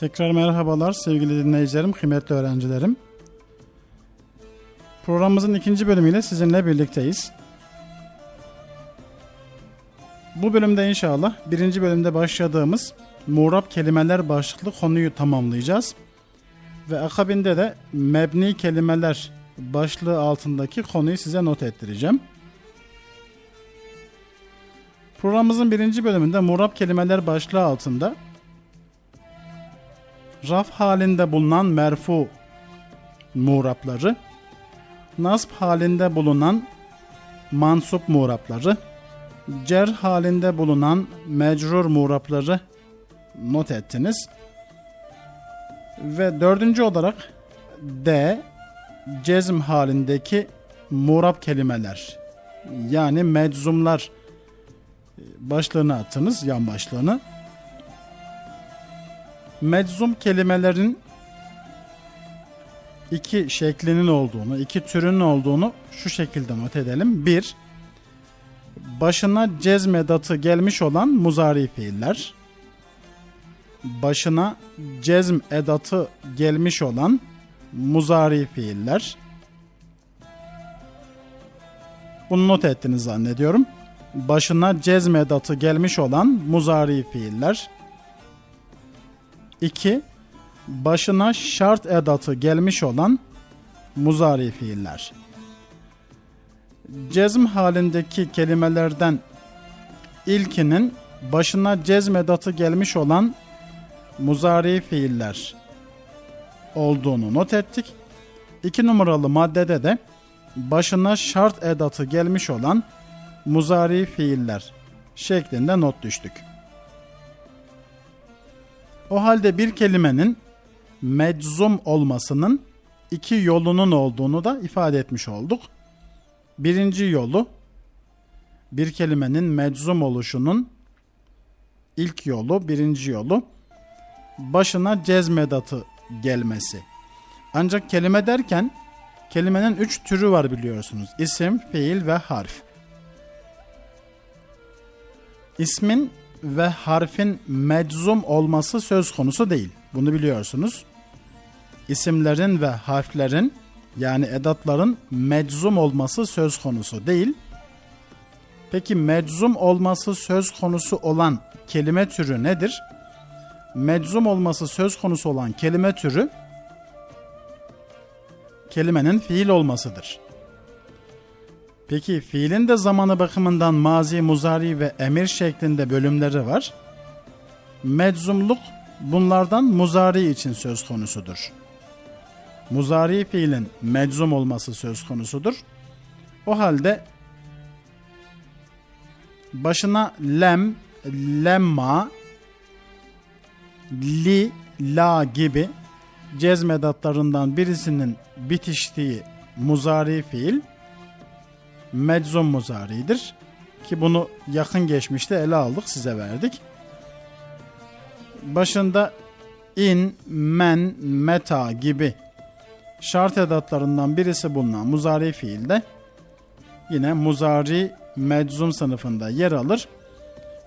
Tekrar merhabalar sevgili dinleyicilerim, kıymetli öğrencilerim. Programımızın ikinci bölümüyle sizinle birlikteyiz. Bu bölümde inşallah birinci bölümde başladığımız muğrap kelimeler başlıklı konuyu tamamlayacağız. Ve akabinde de mebni kelimeler başlığı altındaki konuyu size not ettireceğim. Programımızın birinci bölümünde muğrap kelimeler başlığı altında raf halinde bulunan merfu muğrapları, nasb halinde bulunan mansup muğrapları, cer halinde bulunan mecrur muğrapları not ettiniz. Ve dördüncü olarak D, cezm halindeki muğrap kelimeler yani meczumlar başlığını attınız, yan başlığını. Meczum kelimelerin iki şeklinin olduğunu, iki türünün olduğunu şu şekilde not edelim. Bir, başına cezm edatı gelmiş olan muzari fiiller. Başına cezm edatı gelmiş olan muzari fiiller. Bunu not ettiniz zannediyorum. Başına cezm edatı gelmiş olan muzari fiiller. 2. Başına şart edatı gelmiş olan muzari fiiller. Cezm halindeki kelimelerden ilkinin başına cezm edatı gelmiş olan muzari fiiller olduğunu not ettik. 2 numaralı maddede de başına şart edatı gelmiş olan muzari fiiller şeklinde not düştük. O halde bir kelimenin meczum olmasının iki yolunun olduğunu da ifade etmiş olduk. Birinci yolu bir kelimenin meczum oluşunun ilk yolu, birinci yolu başına cezmedatı gelmesi. Ancak kelime derken kelimenin üç türü var biliyorsunuz. İsim, fiil ve harf. İsmin ve harfin meczum olması söz konusu değil. Bunu biliyorsunuz. İsimlerin ve harflerin yani edatların meczum olması söz konusu değil. Peki meczum olması söz konusu olan kelime türü nedir? Meczum olması söz konusu olan kelime türü kelimenin fiil olmasıdır. Peki fiilin de zamanı bakımından mazi, muzari ve emir şeklinde bölümleri var. Meczumluk bunlardan muzari için söz konusudur. Muzari fiilin meczum olması söz konusudur. O halde başına lem, lemma, li, la gibi cezmedatlarından birisinin bitiştiği muzari fiil meczum muzaridir. Ki bunu yakın geçmişte ele aldık size verdik. Başında in, men, meta gibi şart edatlarından birisi bulunan muzari fiilde yine muzari meczum sınıfında yer alır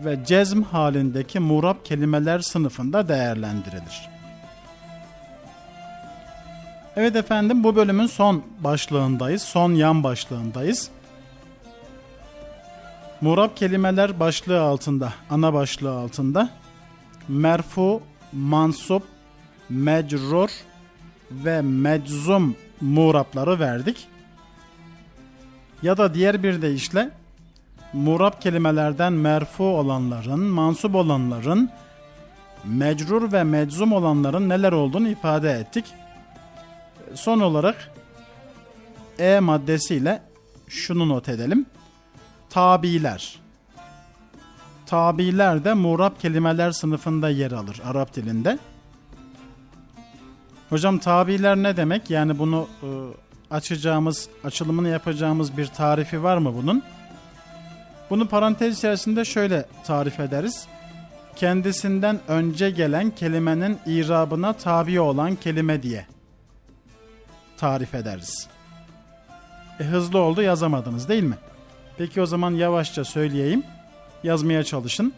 ve cezm halindeki murab kelimeler sınıfında değerlendirilir. Evet efendim bu bölümün son başlığındayız. Son yan başlığındayız. Murab kelimeler başlığı altında, ana başlığı altında merfu, mansup, mecrur ve meczum murapları verdik. Ya da diğer bir deyişle murab kelimelerden merfu olanların, mansup olanların, mecrur ve meczum olanların neler olduğunu ifade ettik. Son olarak E maddesiyle şunu not edelim tabiler. Tabiler de murab kelimeler sınıfında yer alır Arap dilinde. Hocam tabiler ne demek? Yani bunu e, açacağımız, açılımını yapacağımız bir tarifi var mı bunun? Bunu parantez içerisinde şöyle tarif ederiz. Kendisinden önce gelen kelimenin irabına tabi olan kelime diye tarif ederiz. E, hızlı oldu yazamadınız değil mi? Peki o zaman yavaşça söyleyeyim. Yazmaya çalışın.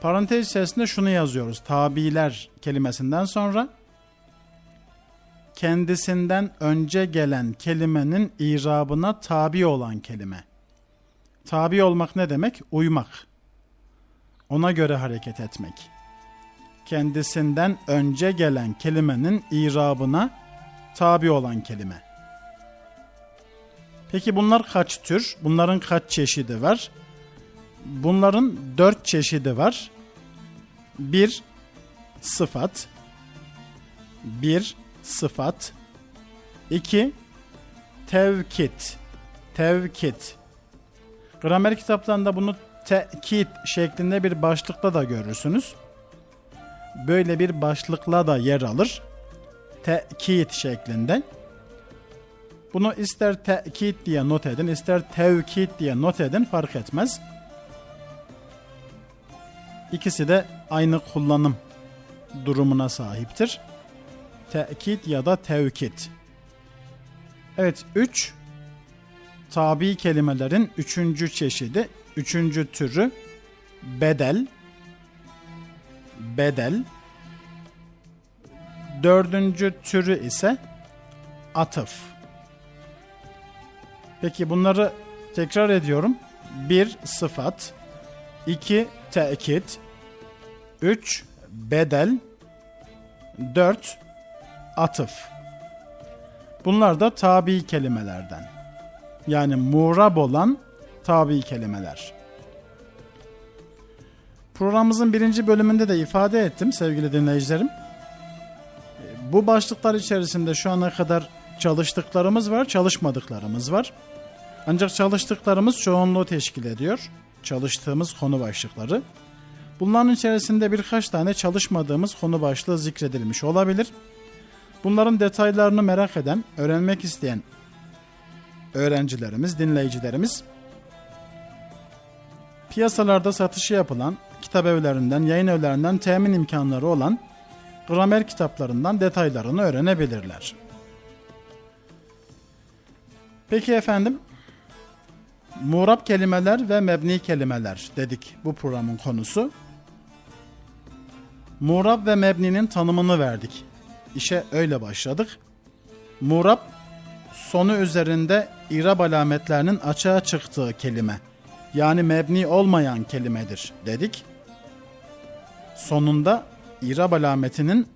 Parantez içerisinde şunu yazıyoruz. Tabiler kelimesinden sonra kendisinden önce gelen kelimenin irabına tabi olan kelime. Tabi olmak ne demek? Uymak. Ona göre hareket etmek. Kendisinden önce gelen kelimenin irabına tabi olan kelime. Peki bunlar kaç tür? Bunların kaç çeşidi var? Bunların dört çeşidi var. Bir sıfat, bir sıfat, iki tevkit, tevkit. Gramer kitaplarında bunu tekit şeklinde bir başlıkla da görürsünüz. Böyle bir başlıkla da yer alır. Tekit şeklinde. Bunu ister tekit diye not edin, ister tevkit diye not edin fark etmez. İkisi de aynı kullanım durumuna sahiptir. Tekit ya da tevkit. Evet, üç tabi kelimelerin üçüncü çeşidi, üçüncü türü bedel. Bedel. Dördüncü türü ise atıf. Peki bunları tekrar ediyorum. Bir sıfat, iki tekit, üç bedel, dört atıf. Bunlar da tabi kelimelerden. Yani murab olan tabi kelimeler. Programımızın birinci bölümünde de ifade ettim sevgili dinleyicilerim. Bu başlıklar içerisinde şu ana kadar çalıştıklarımız var, çalışmadıklarımız var. Ancak çalıştıklarımız çoğunluğu teşkil ediyor. Çalıştığımız konu başlıkları. Bunların içerisinde birkaç tane çalışmadığımız konu başlığı zikredilmiş olabilir. Bunların detaylarını merak eden, öğrenmek isteyen öğrencilerimiz, dinleyicilerimiz piyasalarda satışı yapılan kitap evlerinden, yayın evlerinden temin imkanları olan gramer kitaplarından detaylarını öğrenebilirler. Peki efendim, Murab kelimeler ve mebni kelimeler dedik bu programın konusu. Murab ve mebninin tanımını verdik. İşe öyle başladık. Murab, sonu üzerinde irab alametlerinin açığa çıktığı kelime. Yani mebni olmayan kelimedir dedik. Sonunda irab alametinin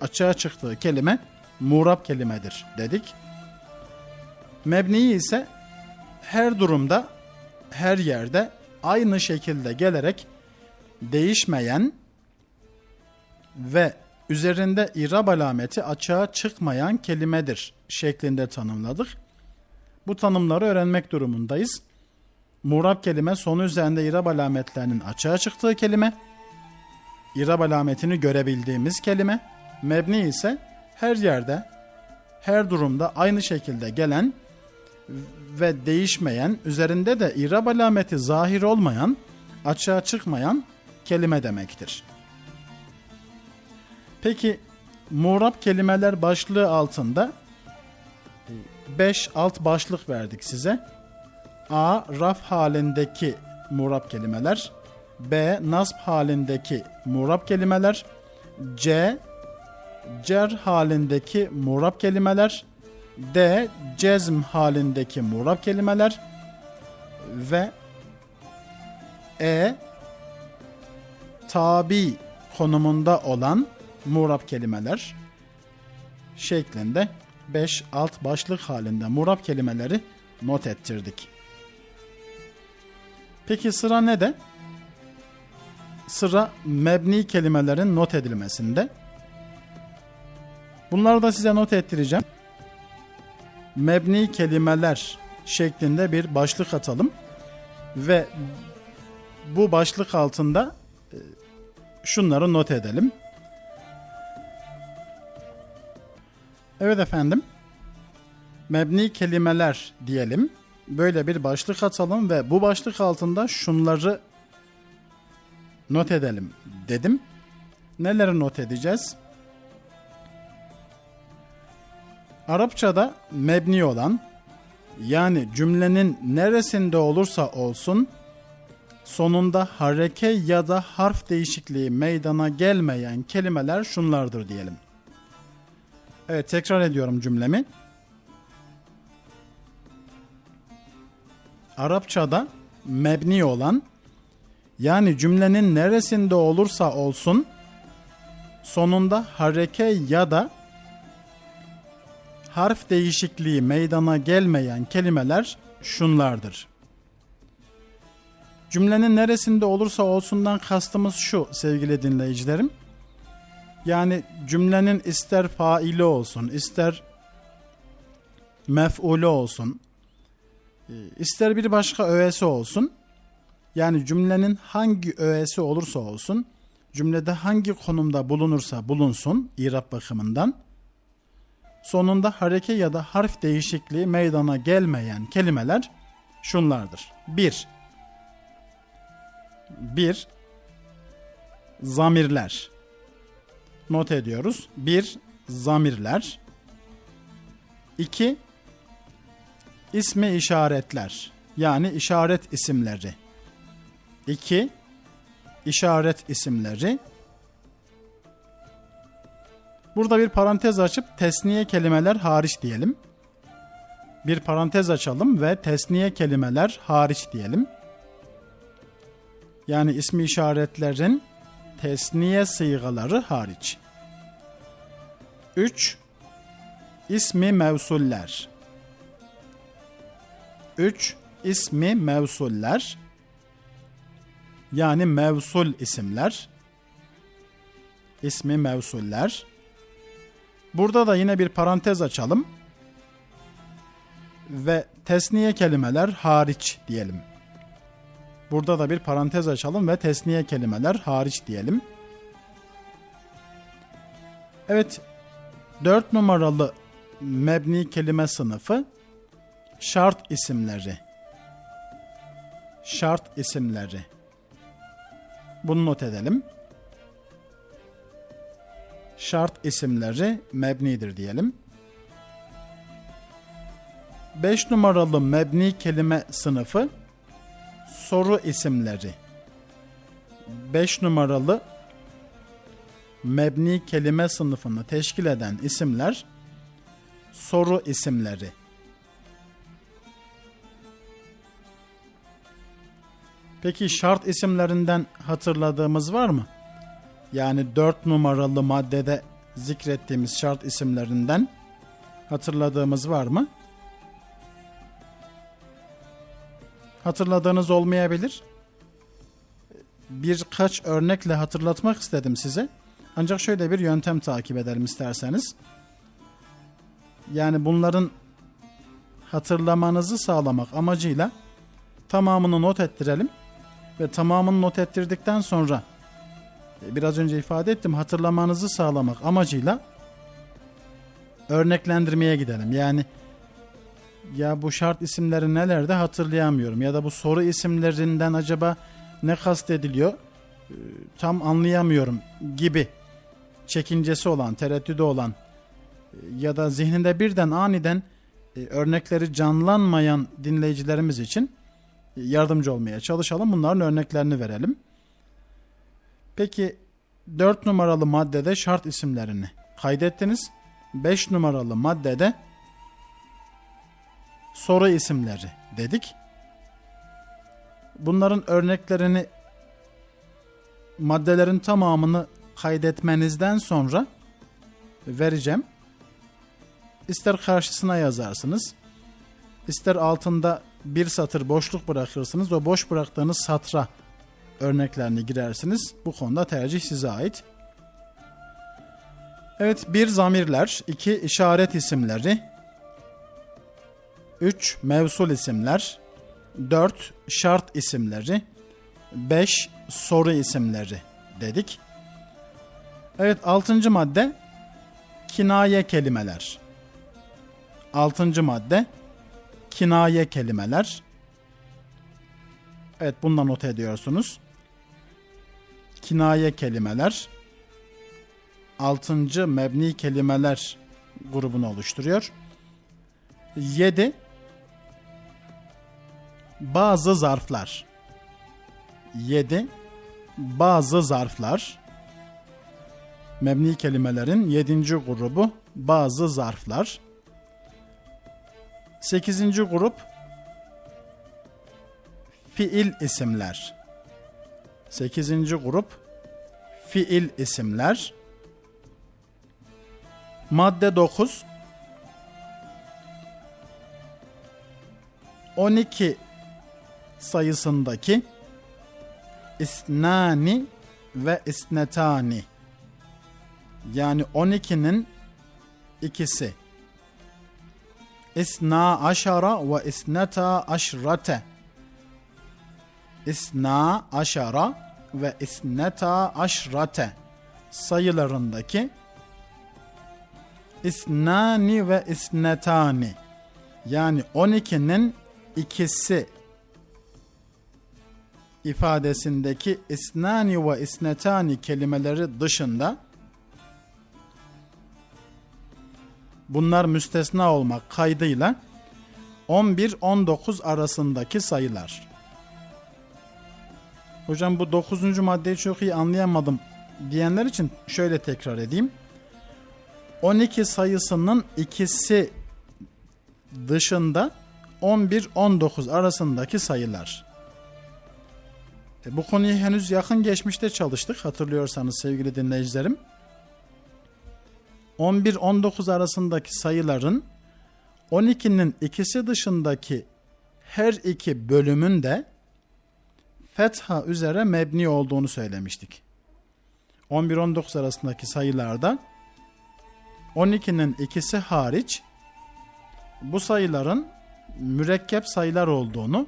açığa çıktığı kelime murab kelimedir dedik. Mebni ise her durumda, her yerde aynı şekilde gelerek değişmeyen ve üzerinde irab alameti açığa çıkmayan kelimedir şeklinde tanımladık. Bu tanımları öğrenmek durumundayız. Murab kelime sonu üzerinde irab alametlerinin açığa çıktığı kelime, irab alametini görebildiğimiz kelime, mebni ise her yerde, her durumda aynı şekilde gelen ve değişmeyen, üzerinde de irab alameti zahir olmayan, açığa çıkmayan kelime demektir. Peki murab kelimeler başlığı altında 5 alt başlık verdik size. A. Raf halindeki murab kelimeler. B. Nasb halindeki murab kelimeler. C. Cer halindeki murab kelimeler. D. Cezm halindeki murab kelimeler. Ve E. Tabi konumunda olan murab kelimeler şeklinde 5 alt başlık halinde murab kelimeleri not ettirdik. Peki sıra ne de? Sıra mebni kelimelerin not edilmesinde. Bunları da size not ettireceğim. Mebni kelimeler şeklinde bir başlık atalım ve bu başlık altında şunları not edelim. Evet efendim. Mebni kelimeler diyelim. Böyle bir başlık atalım ve bu başlık altında şunları not edelim dedim. Neleri not edeceğiz? Arapçada mebni olan yani cümlenin neresinde olursa olsun sonunda hareke ya da harf değişikliği meydana gelmeyen kelimeler şunlardır diyelim. Evet tekrar ediyorum cümlemi. Arapçada mebni olan yani cümlenin neresinde olursa olsun sonunda hareke ya da harf değişikliği meydana gelmeyen kelimeler şunlardır. Cümlenin neresinde olursa olsundan kastımız şu sevgili dinleyicilerim. Yani cümlenin ister faili olsun, ister mef'ulü olsun, ister bir başka öğesi olsun. Yani cümlenin hangi öğesi olursa olsun, cümlede hangi konumda bulunursa bulunsun irap bakımından, sonunda hareke ya da harf değişikliği meydana gelmeyen kelimeler şunlardır. 1. 1. Zamirler. Not ediyoruz. 1. Zamirler. 2. İsmi işaretler. Yani işaret isimleri. 2. İşaret isimleri. Burada bir parantez açıp tesniye kelimeler hariç diyelim. Bir parantez açalım ve tesniye kelimeler hariç diyelim. Yani ismi işaretlerin tesniye sıygaları hariç. 3. İsmi mevsuller. 3. İsmi mevsuller. Yani mevsul isimler. İsmi mevsuller. Burada da yine bir parantez açalım. Ve tesniye kelimeler hariç diyelim. Burada da bir parantez açalım ve tesniye kelimeler hariç diyelim. Evet, dört numaralı mebni kelime sınıfı şart isimleri. Şart isimleri. Bunu not edelim. Şart isimleri mebnidir diyelim. 5 numaralı mebni kelime sınıfı soru isimleri. 5 numaralı mebni kelime sınıfını teşkil eden isimler soru isimleri. Peki şart isimlerinden hatırladığımız var mı? Yani 4 numaralı maddede zikrettiğimiz şart isimlerinden hatırladığımız var mı? Hatırladığınız olmayabilir. Birkaç örnekle hatırlatmak istedim size. Ancak şöyle bir yöntem takip edelim isterseniz. Yani bunların hatırlamanızı sağlamak amacıyla tamamını not ettirelim ve tamamını not ettirdikten sonra biraz önce ifade ettim hatırlamanızı sağlamak amacıyla örneklendirmeye gidelim. Yani ya bu şart isimleri nelerde hatırlayamıyorum ya da bu soru isimlerinden acaba ne kastediliyor ee, tam anlayamıyorum gibi çekincesi olan, tereddüdü olan e, ya da zihninde birden aniden e, örnekleri canlanmayan dinleyicilerimiz için e, yardımcı olmaya çalışalım. Bunların örneklerini verelim. Peki 4 numaralı maddede şart isimlerini kaydettiniz. 5 numaralı maddede soru isimleri dedik. Bunların örneklerini maddelerin tamamını kaydetmenizden sonra vereceğim. İster karşısına yazarsınız, ister altında bir satır boşluk bırakırsınız. O boş bıraktığınız satra örneklerini girersiniz. Bu konuda tercih size ait. Evet, bir zamirler, iki işaret isimleri, 3 mevsul isimler, 4 şart isimleri, 5 soru isimleri dedik. Evet 6. madde kinaye kelimeler. 6. madde kinaye kelimeler. Evet bundan not ediyorsunuz. Kinaye kelimeler 6. mebni kelimeler grubunu oluşturuyor. 7 bazı zarflar. 7 bazı zarflar. Mebni kelimelerin 7. grubu bazı zarflar. 8. grup fiil isimler. 8. grup fiil isimler. Madde 9 12 sayısındaki isnani ve isnetani yani 12'nin ikisi isna aşara ve isneta aşrate isna aşara ve isneta aşrate sayılarındaki isnani ve isnetani yani 12'nin ikisi ifadesindeki isnani ve isnetani kelimeleri dışında bunlar müstesna olmak kaydıyla 11-19 arasındaki sayılar. Hocam bu 9. maddeyi çok iyi anlayamadım diyenler için şöyle tekrar edeyim. 12 sayısının ikisi dışında 11-19 arasındaki sayılar. E, bu konuyu henüz yakın geçmişte çalıştık hatırlıyorsanız sevgili dinleyicilerim. 11-19 arasındaki sayıların 12'nin ikisi dışındaki her iki bölümün de fetha üzere mebni olduğunu söylemiştik. 11-19 arasındaki sayılarda 12'nin ikisi hariç bu sayıların mürekkep sayılar olduğunu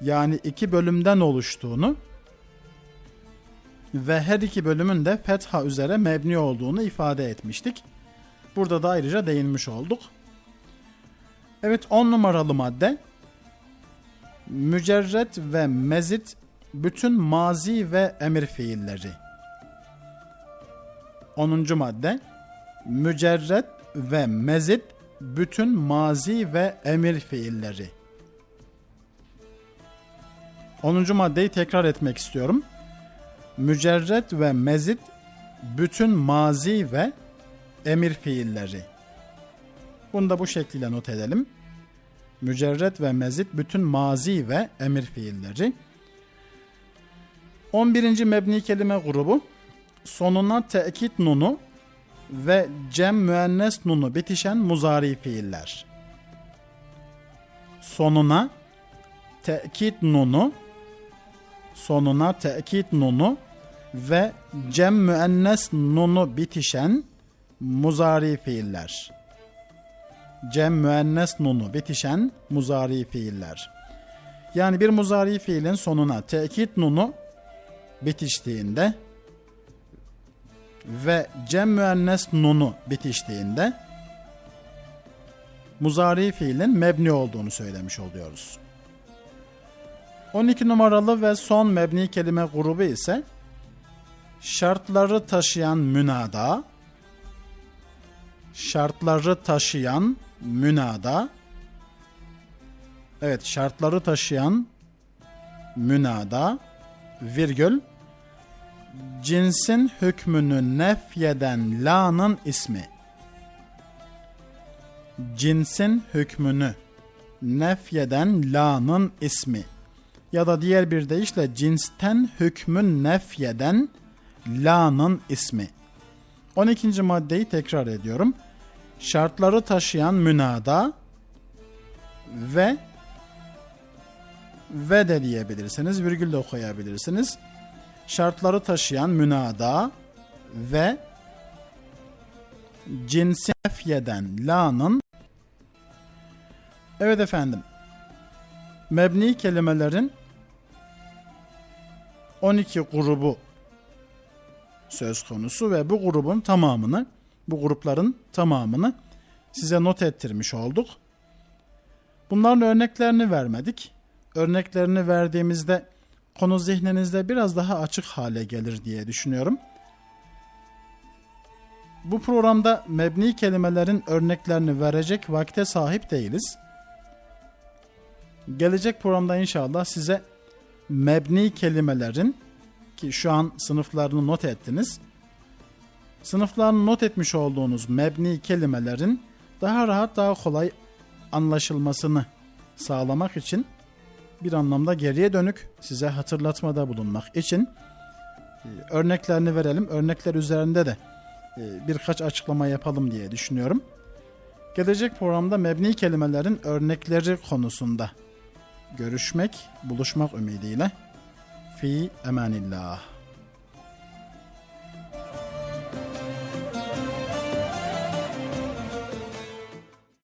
yani iki bölümden oluştuğunu ve her iki bölümün de fetha üzere mebni olduğunu ifade etmiştik. Burada da ayrıca değinmiş olduk. Evet 10 numaralı madde mücerret ve mezit bütün mazi ve emir fiilleri. 10. madde mücerret ve mezit bütün mazi ve emir fiilleri. 10. maddeyi tekrar etmek istiyorum. Mücerret ve mezit bütün mazi ve emir fiilleri. Bunu da bu şekilde not edelim. Mücerret ve mezit bütün mazi ve emir fiilleri. 11. mebni kelime grubu sonuna tekit nunu ve cem müennes nunu bitişen muzari fiiller. Sonuna tekit nunu sonuna tekit nunu ve cem müennes nunu bitişen muzari fiiller. Cem müennes nunu bitişen muzari fiiller. Yani bir muzari fiilin sonuna tekit nunu bitiştiğinde ve cem müennes nunu bitiştiğinde muzari fiilin mebni olduğunu söylemiş oluyoruz. 12 numaralı ve son mebni kelime grubu ise şartları taşıyan münada, şartları taşıyan münada, evet şartları taşıyan münada, virgül, cinsin hükmünü nefyeden la'nın ismi. Cinsin hükmünü nefyeden la'nın ismi. Ya da diğer bir deyişle cinsten hükmün nefyeden la'nın ismi. 12. maddeyi tekrar ediyorum. Şartları taşıyan münada ve ve de diyebilirsiniz. Virgül de koyabilirsiniz şartları taşıyan münada ve cinsi nefyeden la'nın Evet efendim. Mebni kelimelerin 12 grubu söz konusu ve bu grubun tamamını, bu grupların tamamını size not ettirmiş olduk. Bunların örneklerini vermedik. Örneklerini verdiğimizde konu zihninizde biraz daha açık hale gelir diye düşünüyorum. Bu programda mebni kelimelerin örneklerini verecek vakte sahip değiliz. Gelecek programda inşallah size mebni kelimelerin ki şu an sınıflarını not ettiniz. Sınıflarını not etmiş olduğunuz mebni kelimelerin daha rahat daha kolay anlaşılmasını sağlamak için bir anlamda geriye dönük size hatırlatmada bulunmak için e, örneklerini verelim. Örnekler üzerinde de e, birkaç açıklama yapalım diye düşünüyorum. Gelecek programda mebni kelimelerin örnekleri konusunda görüşmek, buluşmak ümidiyle. Fi emanillah.